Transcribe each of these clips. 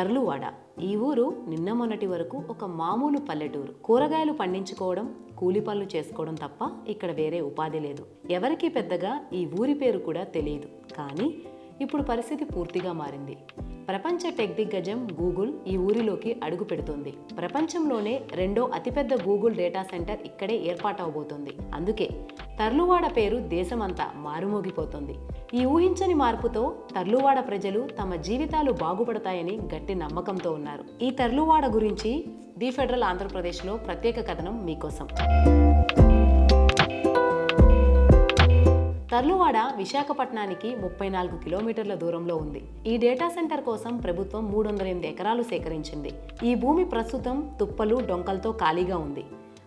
తర్లువాడ ఈ ఊరు నిన్న మొన్నటి వరకు ఒక మామూలు పల్లెటూరు. కూరగాయలు పండించుకోవడం కూలి పనులు చేసుకోవడం తప్ప ఇక్కడ వేరే ఉపాధి లేదు. ఎవరికి పెద్దగా ఈ ఊరి పేరు కూడా తెలియదు కానీ ఇప్పుడు పరిస్థితి పూర్తిగా మారింది. ప్రపంచ టెక్ దిగ్గజం గూగుల్ ఈ ఊరిలోకి అడుగు పెడుతుంది. ప్రపంచంలోనే రెండో అతిపెద్ద గూగుల్ డేటా సెంటర్ ఇక్కడే ఏర్పాటవబోతోంది. అందుకే తర్లువాడ పేరు దేశమంతా మారుమోగిపోతోంది. ఈ ఊహించని మార్పుతో తర్లువాడ ప్రజలు తమ జీవితాలు బాగుపడతాయని గట్టి నమ్మకంతో ఉన్నారు. ఈ తర్లువాడ గురించి ది ఫెడరల్ ఆంధ్రప్రదేశ్లో ప్రత్యేక కథనం మీకోసం. తర్లువాడ విశాఖపట్నానికి ముప్పై నాలుగు కిలోమీటర్ల దూరంలో ఉంది. ఈ డేటా సెంటర్ కోసం ప్రభుత్వం మూడు వందల ఎనిమిది ఎకరాలు సేకరించింది. ఈ భూమి ప్రస్తుతం తుప్పలు డొంకలతో ఖాళీగా ఉంది.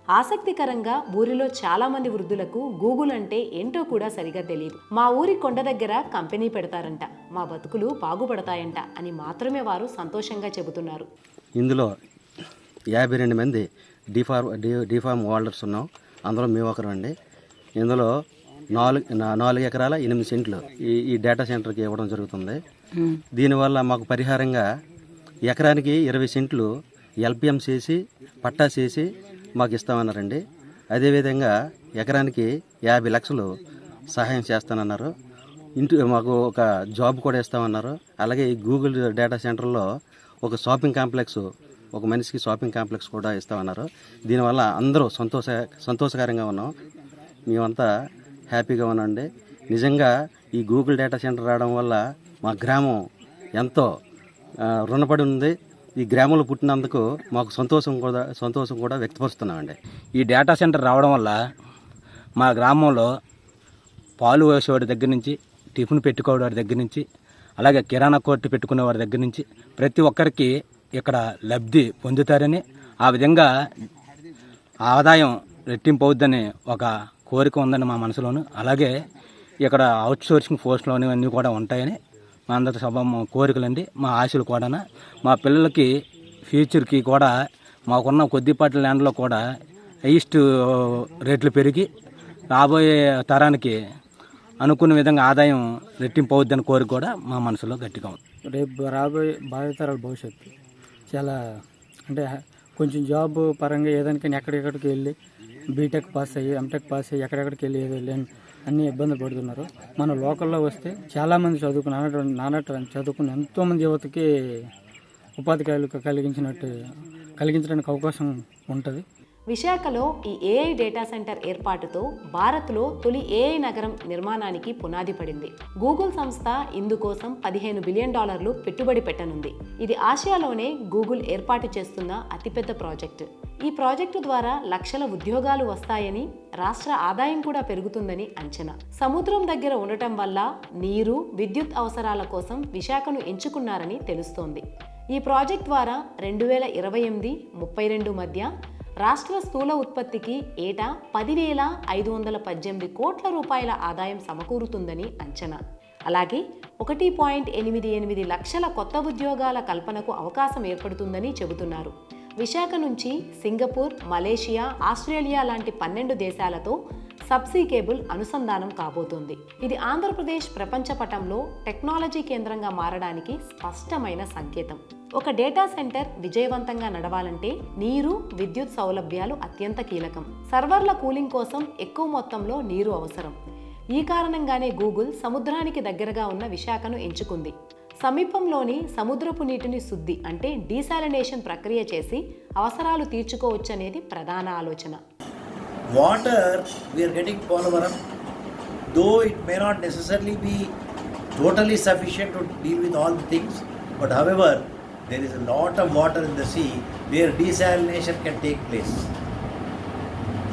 ఆసక్తికరంగా ఊరిలో చాలా మంది వృద్ధులకు గూగుల్ అంటే ఏంటో కూడా సరిగా తెలియదు మా ఊరి కొండ దగ్గర కంపెనీ పెడతారంట. మా బతుకులు బాగుపడతాయంట అని మాత్రమే వారు సంతోషంగా చెబుతున్నారు. ఇందులో యాభై రెండు మంది డిఫార్మ్ డిఫార్మ్ హోల్డర్స్ ఉన్నాం. అందులో మేము ఒకరు అండి. ఇందులో నాలుగు నాలుగు ఎకరాల ఎనిమిది సెంట్లు ఈ ఈ డేటా సెంటర్కి ఇవ్వడం జరుగుతుంది. దీనివల్ల మాకు పరిహారంగా ఎకరానికి ఇరవై సెంట్లు ఎల్పిఎం చేసి పట్టా చేసి మాకు ఇస్తామన్నారండి అదేవిధంగా ఎకరానికి యాభై లక్షలు సహాయం చేస్తానన్నారు. ఇంటి మాకు ఒక జాబ్ కూడా ఇస్తామన్నారు. అలాగే ఈ గూగుల్ డేటా సెంటర్లో ఒక షాపింగ్ కాంప్లెక్స్ ఒక మనిషికి షాపింగ్ కాంప్లెక్స్ కూడా ఇస్తామన్నారు. దీనివల్ల అందరూ సంతోష సంతోషకరంగా ఉన్నాం. మేమంతా హ్యాపీగా ఉన్నాండి నిజంగా ఈ గూగుల్ డేటా సెంటర్ రావడం వల్ల మా గ్రామం ఎంతో రుణపడి ఉంది. ఈ గ్రామంలో పుట్టినందుకు మాకు సంతోషం కూడా సంతోషం కూడా వ్యక్తపరుస్తున్నామండి. ఈ డేటా సెంటర్ రావడం వల్ల మా గ్రామంలో పాలు వేసేవాడి దగ్గర నుంచి టిఫిన్ పెట్టుకోవడం దగ్గర నుంచి అలాగే కిరాణా కొట్టు పెట్టుకునే వారి దగ్గర నుంచి ప్రతి ఒక్కరికి ఇక్కడ లబ్ధి పొందుతారని ఆ విధంగా ఆదాయం రెట్టింపు అవుద్దని ఒక కోరిక ఉందని మా మనసులోను అలాగే ఇక్కడ అవుట్ సోర్సింగ్ అన్నీ కూడా ఉంటాయని అందరి సభ కోరికలండి మా ఆశలు కూడా మా పిల్లలకి ఫ్యూచర్కి కూడా మాకున్న కొద్దిపాటి ల్యాండ్లో కూడా హైయెస్ట్ రేట్లు పెరిగి రాబోయే తరానికి అనుకున్న విధంగా ఆదాయం రెట్టింపు అవుద్దని కోరిక కూడా మా మనసులో గట్టిగా ఉంది. రేపు రాబోయే భావితరాల భవిష్యత్తు చాలా అంటే కొంచెం జాబ్ పరంగా ఏదానికైనా ఎక్కడెక్కడికి వెళ్ళి బీటెక్ పాస్ అయ్యి ఎంటెక్ పాస్ అయ్యి ఎక్కడెక్కడికి వెళ్ళి ఏదో లేని అన్ని ఇబ్బంది పడుతున్నారు. మన లోకల్లో వస్తే చాలామంది చదువుకుని నానట చదువుకుని ఎంతోమంది యువతకి ఉపాధి కలిగించినట్టు కలిగించడానికి అవకాశం ఉంటుంది. విశాఖలో ఈ ఏఐ డేటా సెంటర్ ఏర్పాటుతో భారత్లో తొలి ఏఐ నగరం నిర్మాణానికి పునాది పడింది. గూగుల్ సంస్థ ఇందుకోసం పదిహేను బిలియన్ డాలర్లు పెట్టుబడి పెట్టనుంది. ఇది ఆసియాలోనే గూగుల్ ఏర్పాటు చేస్తున్న అతిపెద్ద ప్రాజెక్టు. ఈ ప్రాజెక్టు ద్వారా లక్షల ఉద్యోగాలు వస్తాయని రాష్ట్ర ఆదాయం కూడా పెరుగుతుందని అంచనా. సముద్రం దగ్గర ఉండటం వల్ల నీరు విద్యుత్ అవసరాల కోసం విశాఖను ఎంచుకున్నారని తెలుస్తోంది. ఈ ప్రాజెక్ట్ ద్వారా రెండు వేల ఇరవై ఎనిమిది ముప్పై రెండు మధ్య రాష్ట్ర స్థూల ఉత్పత్తికి ఏటా పదివేల ఐదు వందల పద్దెనిమిది కోట్ల రూపాయల ఆదాయం సమకూరుతుందని అంచనా. అలాగే ఒకటి పాయింట్ ఎనిమిది ఎనిమిది లక్షల కొత్త ఉద్యోగాల కల్పనకు అవకాశం ఏర్పడుతుందని చెబుతున్నారు. విశాఖ నుంచి సింగపూర్ మలేషియా ఆస్ట్రేలియా లాంటి పన్నెండు దేశాలతో సబ్సీ కేబుల్ అనుసంధానం కాబోతోంది. ఇది ఆంధ్రప్రదేశ్ ప్రపంచ పటంలో టెక్నాలజీ కేంద్రంగా మారడానికి స్పష్టమైన సంకేతం. ఒక డేటా సెంటర్ విజయవంతంగా నడవాలంటే నీరు విద్యుత్ సౌలభ్యాలు అత్యంత కీలకం. సర్వర్ల కూలింగ్ కోసం ఎక్కువ మొత్తంలో నీరు అవసరం. ఈ కారణంగానే గూగుల్ సముద్రానికి దగ్గరగా ఉన్న విశాఖను ఎంచుకుంది. సమీపంలోని సముద్రపు నీటిని శుద్ధి అంటే డీసాలినేషన్ ప్రక్రియ చేసి అవసరాలు తీర్చుకోవచ్చనేది ప్రధాన ఆలోచన. Water we are getting Polavaram, though it may not necessarily be totally sufficient to deal with all the things, but however, there is a lot of water in the sea where desalination can take place.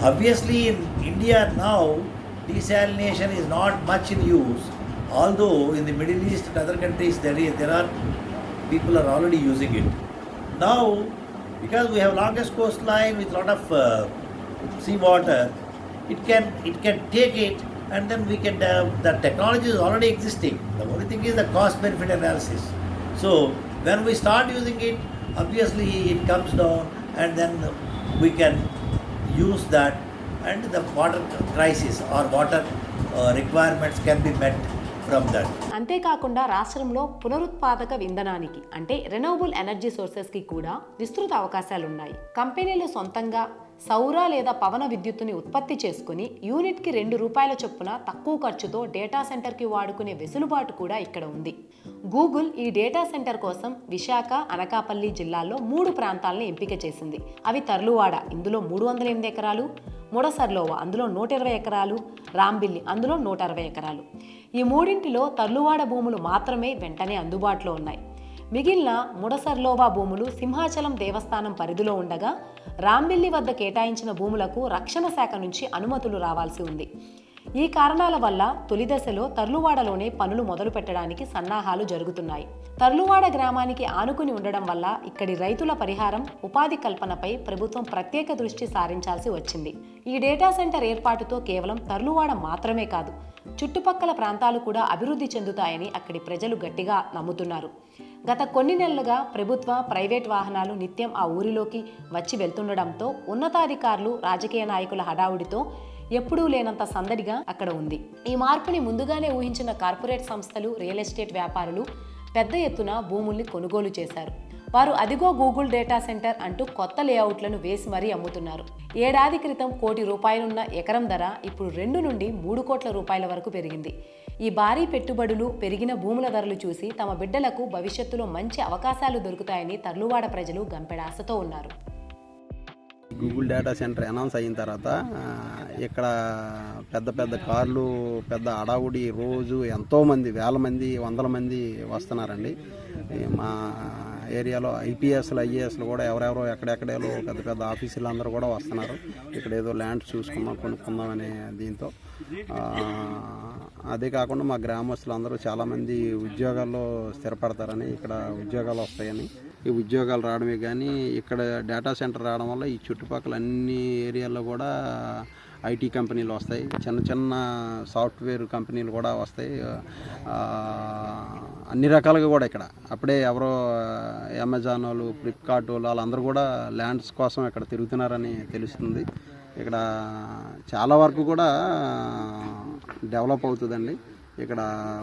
Obviously, in India now, desalination is not much in use, although in the Middle East and other countries there, is, there are people are already using it. Now, because we have longest coastline with lot of uh, sea water, it can it can take it and then we can uh, the technology is already existing. The only thing is the cost benefit analysis. So when we start using it, obviously it comes down and then we can use that and the water crisis or water uh, requirements can be met అంతేకాకుండా రాష్ట్రంలో పునరుత్పాదక ఇంధనానికి అంటే renewable energy సోర్సెస్కి కూడా విస్తృత అవకాశాలున్నాయి కంపెనీలు సొంతంగా సౌర లేదా పవన విద్యుత్తుని ఉత్పత్తి చేసుకుని యూనిట్కి రెండు రూపాయల చొప్పున తక్కువ ఖర్చుతో డేటా సెంటర్కి వాడుకునే వెసులుబాటు కూడా ఇక్కడ ఉంది. గూగుల్ ఈ డేటా సెంటర్ కోసం విశాఖ అనకాపల్లి జిల్లాల్లో మూడు ప్రాంతాలను ఎంపిక చేసింది. అవి తర్లువాడ ఇందులో మూడు వందల ఎనిమిది ఎకరాలు ముడసర్లోవ అందులో నూట ఇరవై ఎకరాలు రాంబిల్లి అందులో నూట అరవై ఎకరాలు. ఈ మూడింటిలో తర్లువాడ భూములు మాత్రమే వెంటనే అందుబాటులో ఉన్నాయి. మిగిలిన ముడసర్లోవా భూములు సింహాచలం దేవస్థానం పరిధిలో ఉండగా రాంబిల్లి వద్ద కేటాయించిన భూములకు రక్షణ శాఖ నుంచి అనుమతులు రావాల్సి ఉంది. ఈ కారణాల వల్ల తొలి దశలో తర్లువాడలోనే పనులు మొదలు పెట్టడానికి సన్నాహాలు జరుగుతున్నాయి. తర్లువాడ గ్రామానికి ఆనుకుని ఉండడం వల్ల ఇక్కడి రైతుల పరిహారం ఉపాధి కల్పనపై ప్రభుత్వం ప్రత్యేక దృష్టి సారించాల్సి వచ్చింది. ఈ డేటా సెంటర్ ఏర్పాటుతో కేవలం తర్లువాడ మాత్రమే కాదు చుట్టుపక్కల ప్రాంతాలు కూడా అభివృద్ధి చెందుతాయని అక్కడి ప్రజలు గట్టిగా నమ్ముతున్నారు. గత కొన్ని నెలలుగా ప్రభుత్వ ప్రైవేట్ వాహనాలు నిత్యం ఆ ఊరిలోకి వచ్చి వెళ్తుండడంతో ఉన్నతాధికారులు రాజకీయ నాయకుల హడావుడితో ఎప్పుడూ లేనంత సందడిగా అక్కడ ఉంది. ఈ మార్పుని ముందుగానే ఊహించిన కార్పొరేట్ సంస్థలు రియల్ ఎస్టేట్ వ్యాపారులు పెద్ద ఎత్తున భూముల్ని కొనుగోలు చేశారు. వారు అదిగో గూగుల్ డేటా సెంటర్ అంటూ కొత్త లేఅవుట్లను వేసి మరీ అమ్ముతున్నారు. ఏడాది క్రితం కోటి రూపాయలున్న ఎకరం ధర ఇప్పుడు రెండు నుండి మూడు కోట్ల రూపాయల వరకు పెరిగింది. ఈ భారీ పెట్టుబడులు పెరిగిన భూముల ధరలు చూసి తమ బిడ్డలకు భవిష్యత్తులో మంచి అవకాశాలు దొరుకుతాయని తర్లువాడ ప్రజలు గంపెడాసతో ఉన్నారు. గూగుల్ డేటా సెంటర్ అనౌన్స్ అయిన తర్వాత ఇక్కడ పెద్ద పెద్ద కార్లు పెద్ద అడావుడి రోజు ఎంతోమంది వేల మంది వందల మంది వస్తున్నారండి. మా ఏరియాలో ఐపీఎస్లు ఐఏఎస్లు కూడా ఎవరెవరో ఎక్కడెక్కడేలో పెద్ద పెద్ద ఆఫీసులు అందరూ కూడా వస్తున్నారు. ఇక్కడ ఏదో ల్యాండ్ చూసుకుందాం కొనుక్కుందాం అనే దీంతో అదే కాకుండా మా గ్రామస్తులు అందరూ చాలామంది ఉద్యోగాల్లో స్థిరపడతారని ఇక్కడ ఉద్యోగాలు వస్తాయని ఈ ఉద్యోగాలు రావడమే కానీ ఇక్కడ డేటా సెంటర్ రావడం వల్ల ఈ చుట్టుపక్కల అన్ని ఏరియాల్లో కూడా ఐటీ కంపెనీలు వస్తాయి. చిన్న చిన్న సాఫ్ట్వేర్ కంపెనీలు కూడా వస్తాయి. అన్ని రకాలుగా కూడా ఇక్కడ. అప్పుడే ఎవరో అమెజాన్ వాళ్ళు ఫ్లిప్కార్ట్ వాళ్ళు వాళ్ళందరూ కూడా ల్యాండ్స్ కోసం ఇక్కడ తిరుగుతున్నారని తెలుస్తుంది. ఇక్కడ చాలా వరకు కూడా డెవలప్ అవుతుందండి. ఇక్కడ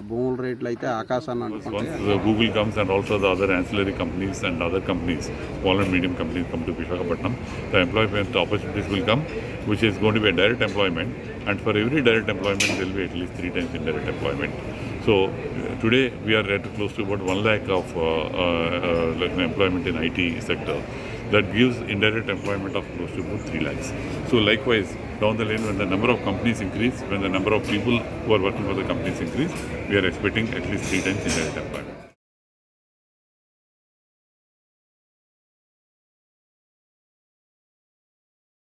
భూముల రేట్లు అయితే ఆకాశాన్ని అంటుకుంటాయి Once the Google comes and also the other ancillary companies and other companies, small and medium companies come to Visakhapatnam, the employment opportunities will come, which is going to be a direct employment. And for every direct employment, there will be at least three times indirect employment. So uh, today we are at close to about one That gives indirect employment of close to about three lakhs. So likewise, down the lane, when the number of companies increase, when the number of people who are working for the companies increase, we are expecting at least three times indirect employment.